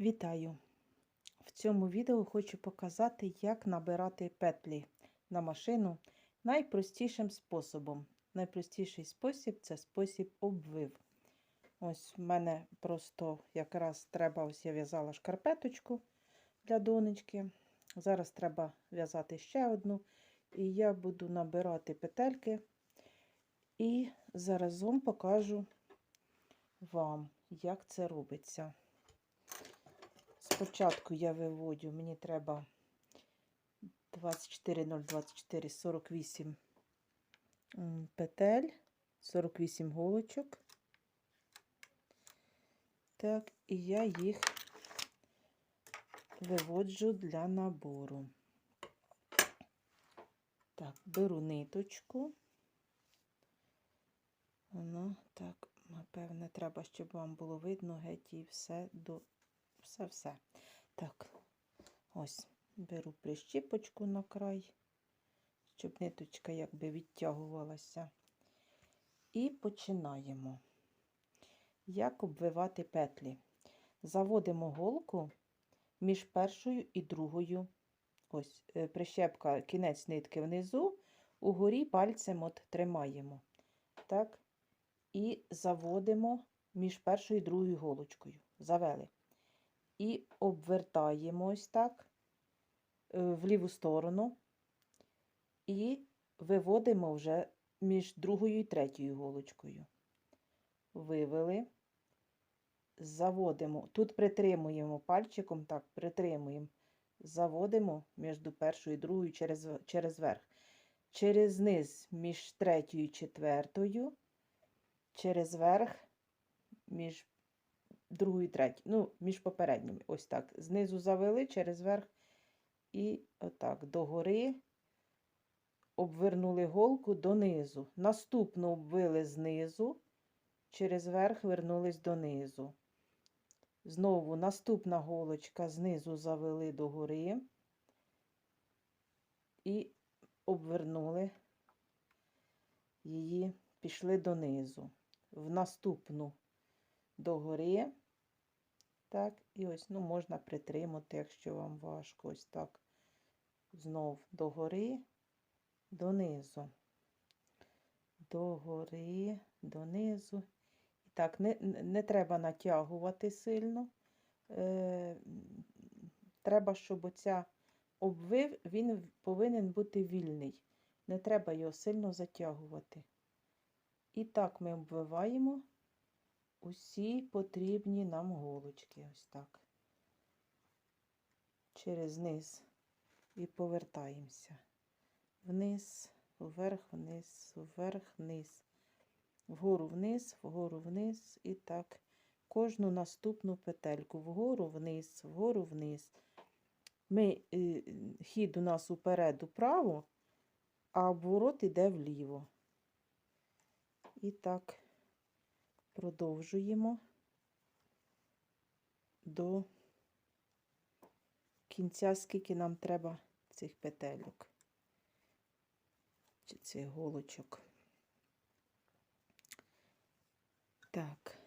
Вітаю! В цьому відео хочу показати, як набирати петлі на машину найпростішим способом. Найпростіший спосіб це спосіб обвив. Ось в мене просто якраз треба, ось я в'язала шкарпеточку для донечки. Зараз треба в'язати ще одну. І я буду набирати петельки і заразом покажу вам, як це робиться. Спочатку я виводю, мені треба 24,024, 48 петель, 48 голочок. Так, і я їх виводжу для набору. Так, беру ниточку. Воно так, напевне, треба, щоб вам було видно геть і все до все-все. Так, ось беру прищіпочку на край, щоб ниточка якби відтягувалася. І починаємо. Як обвивати петлі? Заводимо голку між першою і другою. Ось е, прищепка, кінець нитки внизу, угорі пальцем от тримаємо. Так, і заводимо між першою і другою голочкою. Завели і обвертаємо ось так е, в ліву сторону. І виводимо вже між другою і третьою голочкою. Вивели, заводимо, тут притримуємо пальчиком, так, притримуємо, заводимо між першою і другою через, через верх. Через низ між третьою і четвертою, через верх між другу і третю. Ну, між попередніми. Ось так. Знизу завели через верх і отак догори обвернули голку донизу. Наступну обвили знизу, через верх вернулись донизу. Знову наступна голочка знизу завели догори і обвернули її, пішли донизу. В наступну догори. Так, і ось, ну, можна притримати, якщо вам важко. Ось так. Знов догори, донизу. Догори, донизу. І так, не, не треба натягувати сильно. Е, Треба, щоб оця обвив, він повинен бути вільний. Не треба його сильно затягувати. І так ми обвиваємо усі потрібні нам голочки. Ось так. Через низ і повертаємося. Вниз, вверх, вниз, вверх, вниз. Вгору вниз, вгору вниз і так. Кожну наступну петельку. Вгору вниз, вгору вниз. Ми, е, Хід у нас уперед управо, а обворот іде вліво. І так продовжуємо до кінця, скільки нам треба цих петельок чи цих голочок. Так,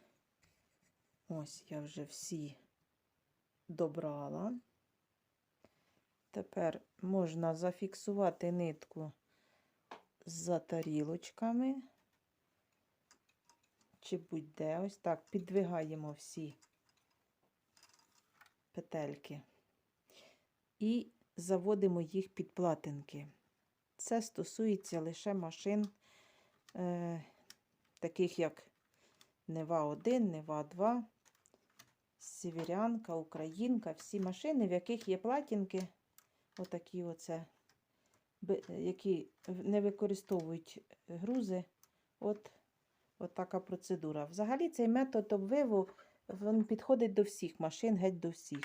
ось я вже всі добрала. Тепер можна зафіксувати нитку за тарілочками чи будь-де. Ось так підвигаємо всі петельки і заводимо їх під платинки. Це стосується лише машин, е, таких як Нева 1, Нева 2, Сіверянка, Українка, всі машини, в яких є платінки, отакі оце, які не використовують грузи. От От така процедура. Взагалі цей метод обвиву він підходить до всіх машин, геть до всіх.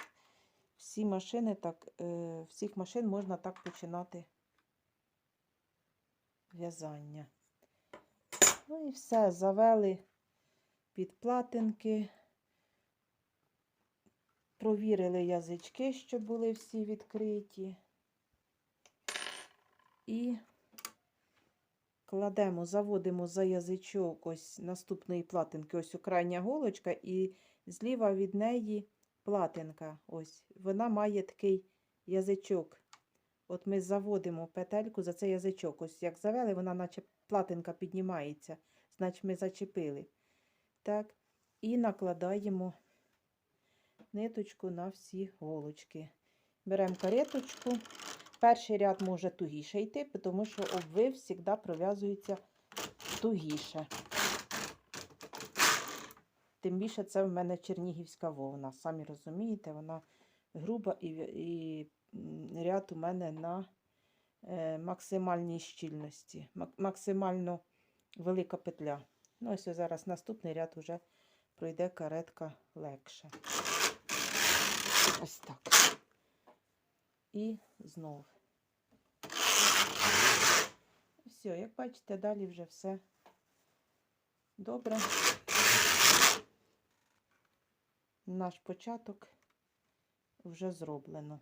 Всі машини так, е, Всіх машин можна так починати в'язання. Ну і все, завели під платинки, провірили язички, щоб були всі відкриті. І Кладемо, заводимо за язичок ось наступної платинки, ось крайня голочка, і зліва від неї платинка, ось, вона має такий язичок. От ми заводимо петельку за цей язичок. Ось як завели, вона наче платинка піднімається, значить ми зачепили. Так, і накладаємо ниточку на всі голочки. Беремо кареточку. Перший ряд може тугіше йти, тому що обвив завжди пров'язується тугіше. Тим більше це в мене чернігівська вовна. Самі розумієте, вона груба і, і ряд у мене на е, максимальній щільності, максимально велика петля. Ну, ось зараз наступний ряд вже пройде каретка легше. Ось так. І знов. Все, як бачите, далі вже все добре. Наш початок вже зроблено.